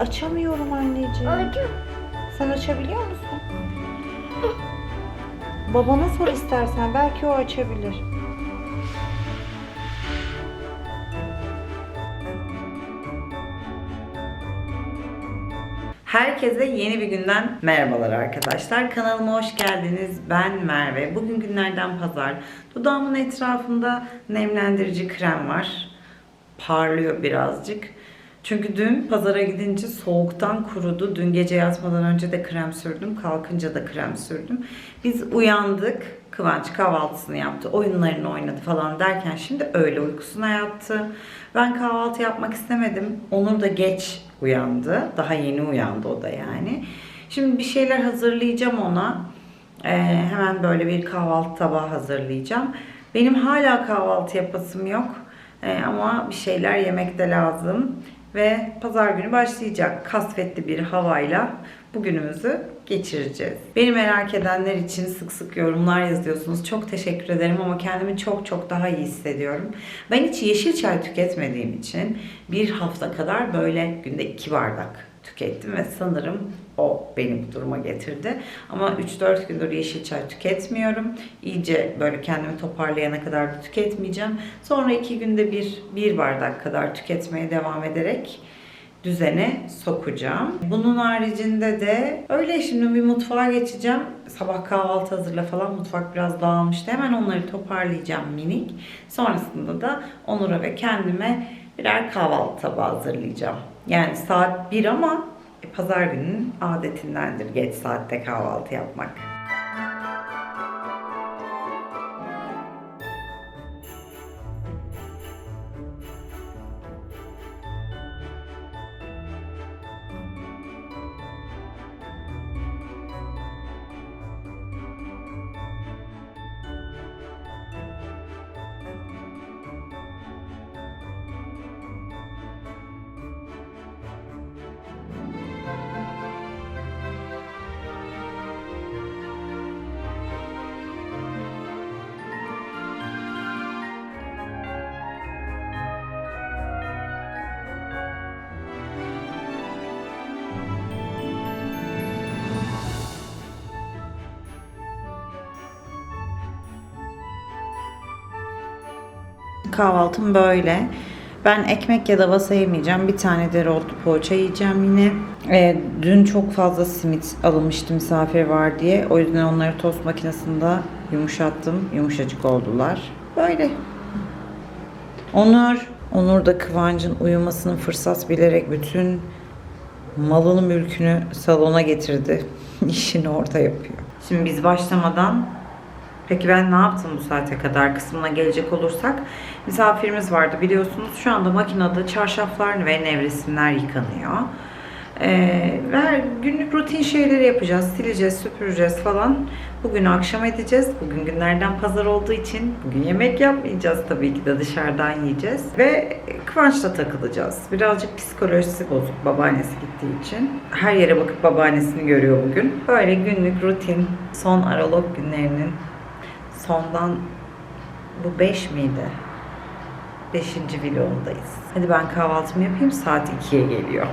Açamıyorum anneciğim. Acı. Sen açabiliyor musun? Babana sor istersen. Belki o açabilir. Herkese yeni bir günden merhabalar arkadaşlar. Kanalıma hoş geldiniz. Ben Merve. Bugün günlerden pazar. Dudağımın etrafında nemlendirici krem var. Parlıyor birazcık. Çünkü dün pazara gidince soğuktan kurudu. Dün gece yatmadan önce de krem sürdüm. Kalkınca da krem sürdüm. Biz uyandık. Kıvanç kahvaltısını yaptı. Oyunlarını oynadı falan derken şimdi öğle uykusuna yattı. Ben kahvaltı yapmak istemedim. Onur da geç uyandı. Daha yeni uyandı o da yani. Şimdi bir şeyler hazırlayacağım ona. Ee, hemen böyle bir kahvaltı tabağı hazırlayacağım. Benim hala kahvaltı yapasım yok. Ee, ama bir şeyler yemek de lazım. Ve pazar günü başlayacak kasvetli bir havayla bugünümüzü geçireceğiz. Beni merak edenler için sık sık yorumlar yazıyorsunuz. Çok teşekkür ederim ama kendimi çok çok daha iyi hissediyorum. Ben hiç yeşil çay tüketmediğim için bir hafta kadar böyle günde iki bardak tükettim ve sanırım o beni bu duruma getirdi. Ama 3-4 gündür yeşil çay tüketmiyorum. İyice böyle kendimi toparlayana kadar da tüketmeyeceğim. Sonra 2 günde bir, bir bardak kadar tüketmeye devam ederek düzene sokacağım. Bunun haricinde de öyle şimdi bir mutfağa geçeceğim. Sabah kahvaltı hazırla falan mutfak biraz dağılmıştı. Hemen onları toparlayacağım minik. Sonrasında da Onur'a ve kendime birer kahvaltı tabağı hazırlayacağım. Yani saat 1 ama pazar gününün adetindendir geç saatte kahvaltı yapmak. Kahvaltım böyle. Ben ekmek ya da vasa yemeyeceğim. Bir tane dereotlu poğaça yiyeceğim yine. Ee, dün çok fazla simit alınmıştı misafir var diye. O yüzden onları tost makinesinde yumuşattım. Yumuşacık oldular. Böyle. Onur. Onur da Kıvancın uyumasını fırsat bilerek bütün malını mülkünü salona getirdi. İşini orada yapıyor. Şimdi biz başlamadan Peki ben ne yaptım bu saate kadar kısmına gelecek olursak misafirimiz vardı biliyorsunuz. Şu anda makinede çarşaflar ve nevresimler yıkanıyor. Ee, ve günlük rutin şeyleri yapacağız. Sileceğiz, süpüreceğiz falan. Bugün akşam edeceğiz. Bugün günlerden pazar olduğu için bugün yemek yapmayacağız tabii ki de dışarıdan yiyeceğiz. Ve Kıvanç'la takılacağız. Birazcık psikolojisi bozuk babaannesi gittiği için. Her yere bakıp babaannesini görüyor bugün. Böyle günlük rutin son aralık günlerinin sondan bu 5 miydi? 5. vlogundayız. Hadi ben kahvaltımı yapayım saat 2'ye geliyor.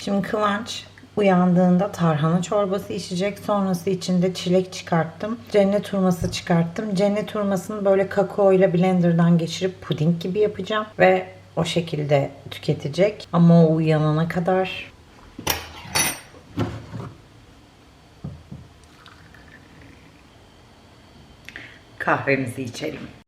Şimdi Kıvanç uyandığında tarhana çorbası içecek. Sonrası içinde çilek çıkarttım. Cennet hurması çıkarttım. Cennet hurmasını böyle kakao ile blenderdan geçirip puding gibi yapacağım. Ve o şekilde tüketecek. Ama o uyanana kadar kahvemizi içelim.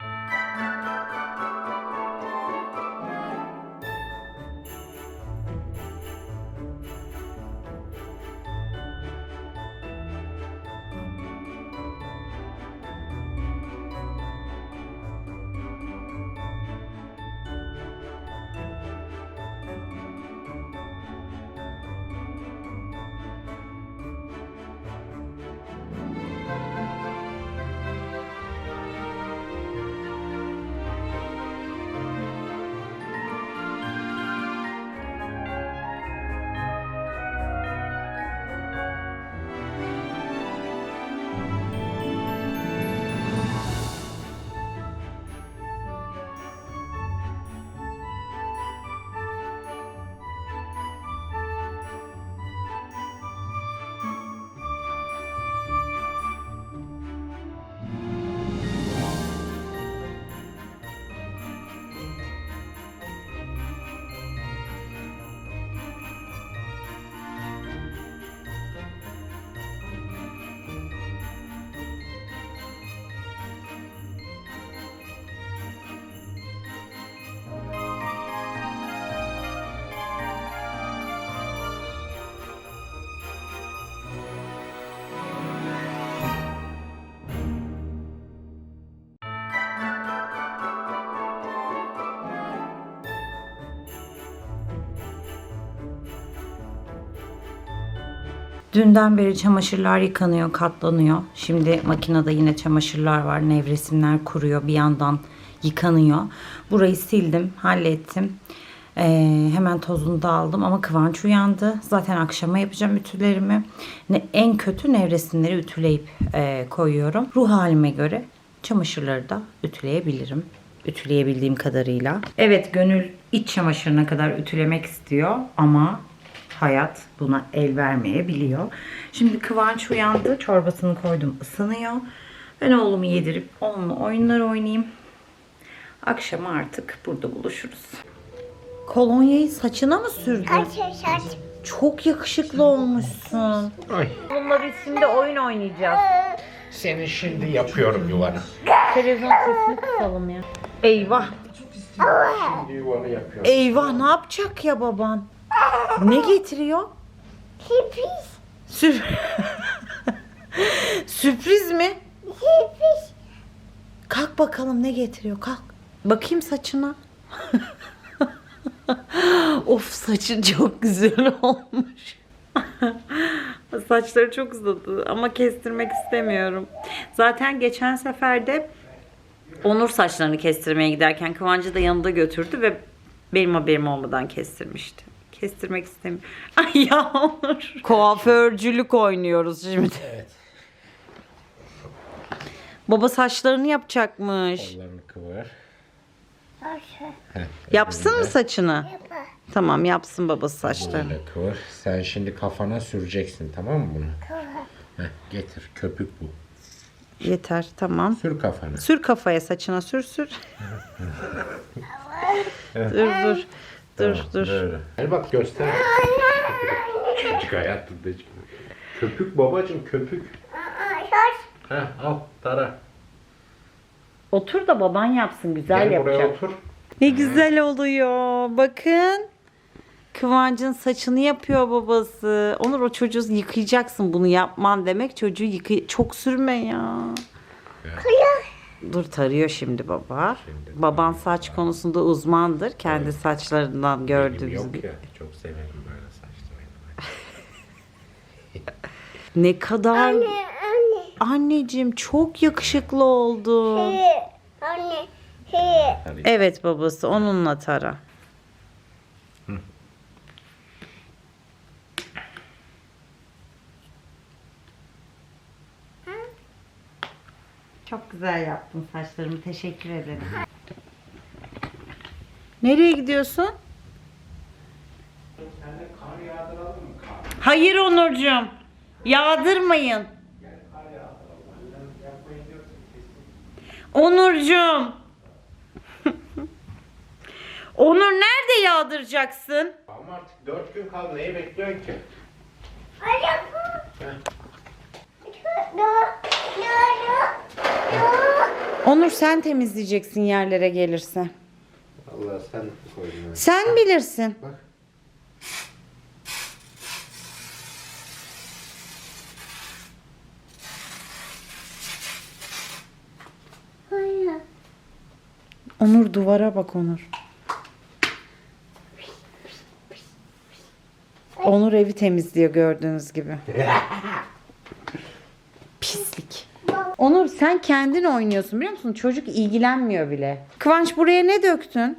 Dünden beri çamaşırlar yıkanıyor, katlanıyor. Şimdi makinede yine çamaşırlar var. Nevresimler kuruyor. Bir yandan yıkanıyor. Burayı sildim, hallettim. Ee, hemen tozunu da aldım ama Kıvanç uyandı. Zaten akşama yapacağım ütülerimi. Ne, en kötü nevresimleri ütüleyip e, koyuyorum. Ruh halime göre çamaşırları da ütüleyebilirim. Ütüleyebildiğim kadarıyla. Evet Gönül iç çamaşırına kadar ütülemek istiyor ama hayat buna el vermeyebiliyor. Şimdi Kıvanç uyandı. Çorbasını koydum ısınıyor. Ben oğlumu yedirip onunla oyunlar oynayayım. Akşama artık burada buluşuruz. Kolonyayı saçına mı sürdün? Çok yakışıklı olmuşsun. Ay. Bununla biz şimdi oyun oynayacağız. Senin şimdi yapıyorum yuvanı. Televizyon sesini kısalım ya. Eyvah. Şimdi yuvanı yapıyorum. Eyvah ne yapacak ya baban? Ne getiriyor? Sürpriz. Sürpriz mi? Kalk bakalım ne getiriyor kalk. Bakayım saçına. of saçın çok güzel olmuş. Saçları çok uzadı ama kestirmek istemiyorum. Zaten geçen sefer de Onur saçlarını kestirmeye giderken Kıvancı da yanında götürdü ve benim haberim olmadan kestirmişti. Kestirmek istemiyorum. Ay ya Onur. Kuaförcülük oynuyoruz şimdi. Evet. Baba saçlarını yapacakmış. Kollarını kıvır. Heh, Yapsın mı de saçını? Tamam yapsın babası saçlarını. Böyle kıvır. Sen şimdi kafana süreceksin tamam mı bunu? Heh, getir köpük bu. Yeter tamam. Sür kafana. Sür kafaya saçına sür sür. dur dur. Dur Tamam, dur. Böyle. Gel bak göster. Çocuk hayatında çıkıyor. Köpük babacım köpük. Heh, al tara. Otur da baban yapsın güzel Gel buraya yapacak. otur. Ne güzel oluyor. Bakın. Kıvancın saçını yapıyor babası. Onur o çocuğu yıkayacaksın bunu yapman demek. Çocuğu yıkay... Çok sürme ya. Dur tarıyor şimdi baba. Şimdi Baban saç konusunda uzmandır. Kendi saçlarından Benim gördüğümüz yok gibi. ya. Çok severim böyle saçlarını. Ne kadar... Anneciğim çok yakışıklı oldu. Hadi. Evet babası onunla tara. Çok güzel yaptın saçlarımı. Teşekkür ederim. Nereye gidiyorsun? Hayır Onurcuğum. Yağdırmayın. Onurcuğum. Onur nerede yağdıracaksın? Ama artık dört gün kaldı. Neyi bekliyorsun ki? Onur sen temizleyeceksin yerlere gelirse. Allah sen koydun. ha. Sen bilirsin. Bak. Onur duvara bak Onur. Onur evi temizliyor gördüğünüz gibi. Pislik. Onur sen kendin oynuyorsun biliyor musun? Çocuk ilgilenmiyor bile. Kıvanç buraya ne döktün?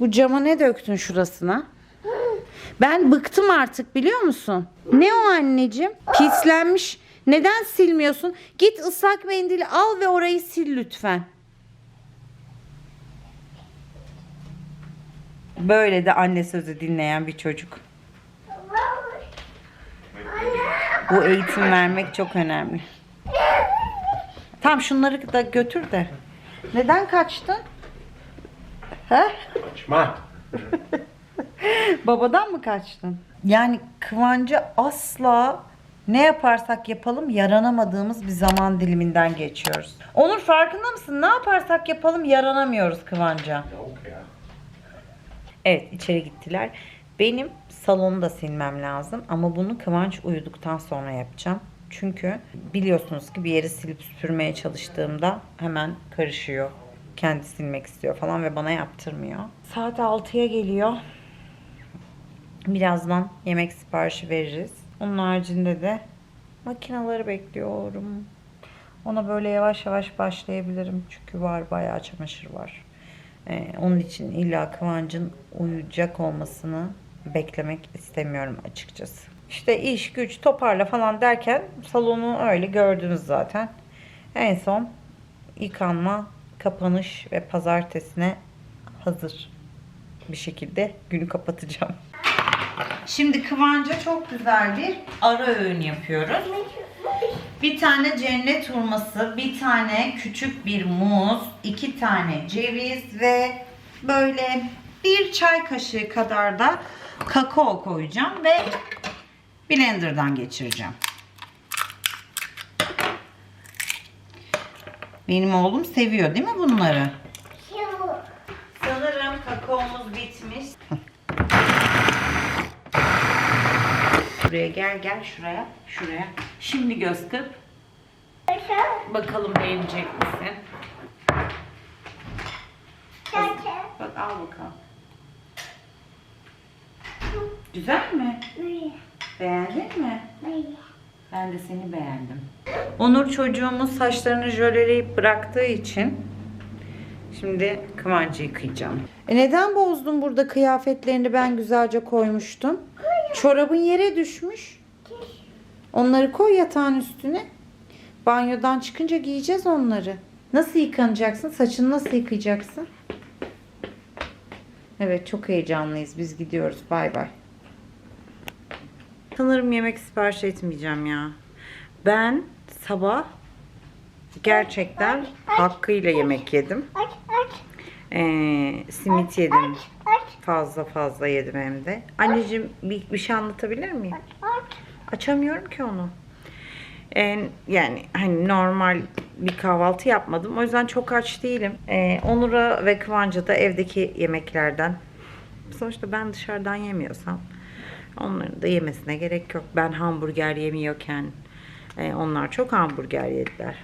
Bu cama ne döktün şurasına? Ben bıktım artık biliyor musun? Ne o anneciğim? Pislenmiş. Neden silmiyorsun? Git ıslak mendili al ve orayı sil lütfen. Böyle de anne sözü dinleyen bir çocuk. Bu eğitim vermek çok önemli. Tamam şunları da götür de. Neden kaçtın? He? Açma. Babadan mı kaçtın? Yani Kıvancı asla ne yaparsak yapalım yaranamadığımız bir zaman diliminden geçiyoruz. Onur farkında mısın? Ne yaparsak yapalım yaranamıyoruz Kıvanç'a. Yok ya. Evet içeri gittiler. Benim salonu da silmem lazım ama bunu Kıvanç uyuduktan sonra yapacağım. Çünkü biliyorsunuz ki bir yeri silip süpürmeye çalıştığımda hemen karışıyor. Kendi silmek istiyor falan ve bana yaptırmıyor. Saat 6'ya geliyor. Birazdan yemek siparişi veririz. Onun haricinde de makineleri bekliyorum. Ona böyle yavaş yavaş başlayabilirim. Çünkü var bayağı çamaşır var. Ee, onun için illa Kıvancın uyuyacak olmasını beklemek istemiyorum açıkçası. İşte iş güç toparla falan derken salonu öyle gördünüz zaten. En son yıkanma, kapanış ve pazartesine hazır bir şekilde günü kapatacağım. Şimdi Kıvanç'a çok güzel bir ara öğün yapıyoruz. Bir tane cennet hurması, bir tane küçük bir muz, iki tane ceviz ve böyle bir çay kaşığı kadar da kakao koyacağım ve blenderdan geçireceğim. Benim oğlum seviyor değil mi bunları? Sanırım kakaomuz bitmiş. Buraya gel gel şuraya şuraya. Şimdi göz kırp. Bakalım beğenecek misin? Bak al bakalım. Güzel mi? Beğendin mi? Ben de seni beğendim. Onur çocuğumuz saçlarını jöleleyip bıraktığı için şimdi Kıvancı yıkayacağım. E neden bozdun burada kıyafetlerini ben güzelce koymuştum? Çorabın yere düşmüş. Onları koy yatağın üstüne. Banyodan çıkınca giyeceğiz onları. Nasıl yıkanacaksın? Saçını nasıl yıkayacaksın? Evet çok heyecanlıyız. Biz gidiyoruz. Bay bay. Sanırım yemek sipariş etmeyeceğim ya. Ben sabah gerçekten hakkıyla yemek yedim. Ee, simit yedim. Fazla fazla yedim hem de. Anneciğim bir, bir şey anlatabilir miyim? Açamıyorum ki onu. Ee, yani hani normal bir kahvaltı yapmadım. O yüzden çok aç değilim. Ee, Onur'a ve Kıvanç'a da evdeki yemeklerden. Sonuçta ben dışarıdan yemiyorsam onların da yemesine gerek yok. Ben hamburger yemiyorken e, onlar çok hamburger yediler.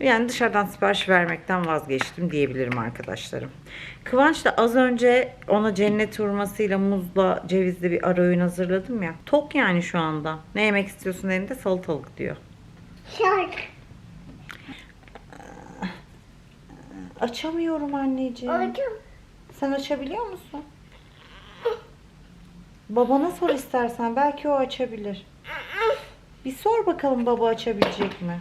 Yani dışarıdan sipariş vermekten vazgeçtim diyebilirim arkadaşlarım. Kıvanç da az önce ona cennet hurmasıyla muzla cevizli bir ara öğün hazırladım ya. Tok yani şu anda. Ne yemek istiyorsun elinde salatalık diyor. Açamıyorum anneciğim. Sen açabiliyor musun? Babana sor istersen. Belki o açabilir. Bir sor bakalım baba açabilecek mi?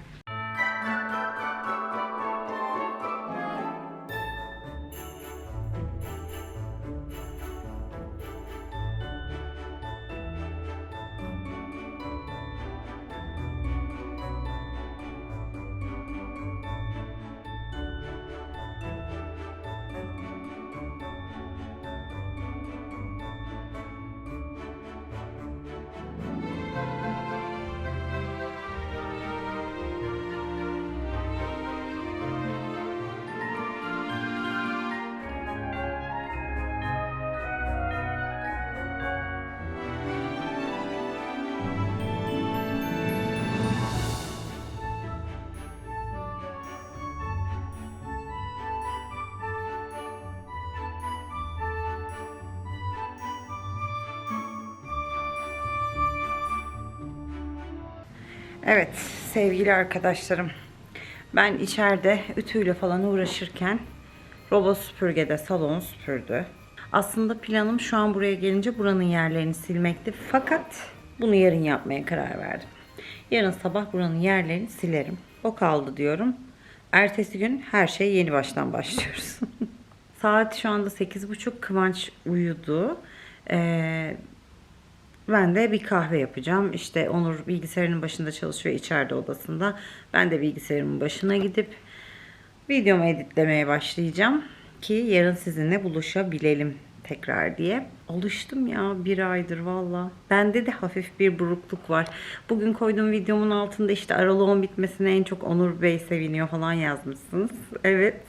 Evet sevgili arkadaşlarım. Ben içeride ütüyle falan uğraşırken robot süpürgede salonu süpürdü. Aslında planım şu an buraya gelince buranın yerlerini silmekti. Fakat bunu yarın yapmaya karar verdim. Yarın sabah buranın yerlerini silerim. O kaldı diyorum. Ertesi gün her şey yeni baştan başlıyoruz. Saat şu anda 8.30. Kıvanç uyudu. Ee, ben de bir kahve yapacağım. İşte Onur bilgisayarının başında çalışıyor içeride odasında. Ben de bilgisayarımın başına gidip videomu editlemeye başlayacağım. Ki yarın sizinle buluşabilelim tekrar diye. Alıştım ya bir aydır valla. Bende de hafif bir burukluk var. Bugün koyduğum videomun altında işte aralığın bitmesine en çok Onur Bey seviniyor falan yazmışsınız. Evet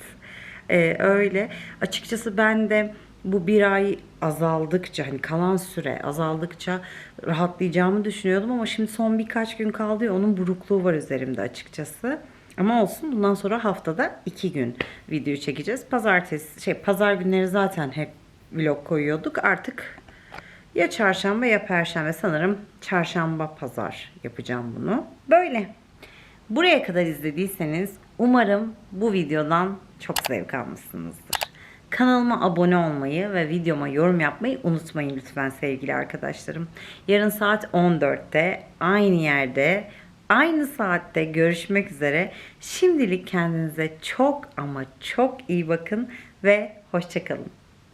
ee, öyle. Açıkçası ben de bu bir ay azaldıkça hani kalan süre azaldıkça rahatlayacağımı düşünüyordum ama şimdi son birkaç gün kaldı ya onun burukluğu var üzerimde açıkçası. Ama olsun bundan sonra haftada iki gün video çekeceğiz. Pazartesi şey pazar günleri zaten hep vlog koyuyorduk. Artık Ya çarşamba ya perşembe sanırım çarşamba pazar yapacağım bunu. Böyle. Buraya kadar izlediyseniz umarım bu videodan çok zevk almışsınızdır. Kanalıma abone olmayı ve videoma yorum yapmayı unutmayın lütfen sevgili arkadaşlarım. Yarın saat 14'te aynı yerde aynı saatte görüşmek üzere. Şimdilik kendinize çok ama çok iyi bakın ve hoşçakalın.